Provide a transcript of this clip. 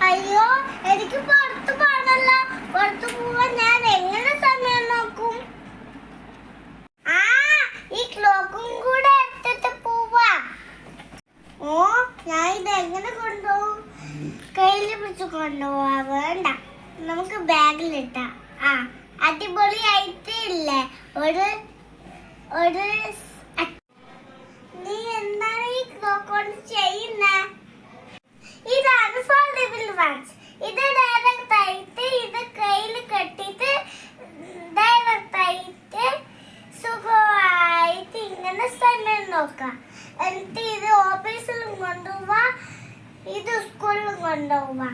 അയ്യോ എനിക്ക് പുറത്തു പോകണല്ല പുറത്തു പോവാൻ ഞാൻ എങ്ങനെ സമയം നോക്കും? ആ ഈ ക്ലോക്കും കൂടെ എടുത്തിട്ട് പോവാ. ഓ ഞാൻ ഇത് എങ്ങനെ കൊണ്ടുപോകും? കയ്യിൽ പിടിച്ച് കൊണ്ടുപോവാ വേണ്ട. നമുക്ക് ബാഗിലിട്ട ആ അടിപൊളിയായിട്ടില്ലേ ഒരു ഒരു വൺസ് ഇത് ഡയറക്റ്റ് ആയിട്ട് ഇത് കയ്യിൽ കെട്ടിയിട്ട് ഡയറക്റ്റ് ആയിട്ട് സുഖമായിട്ട് ഇങ്ങനെ സമയം നോക്കാം. എന്നിട്ട് ഇത് ഓഫീസിലും കൊണ്ടുപോവാ ഇത് സ്കൂളിലും കൊണ്ടുപോവാ.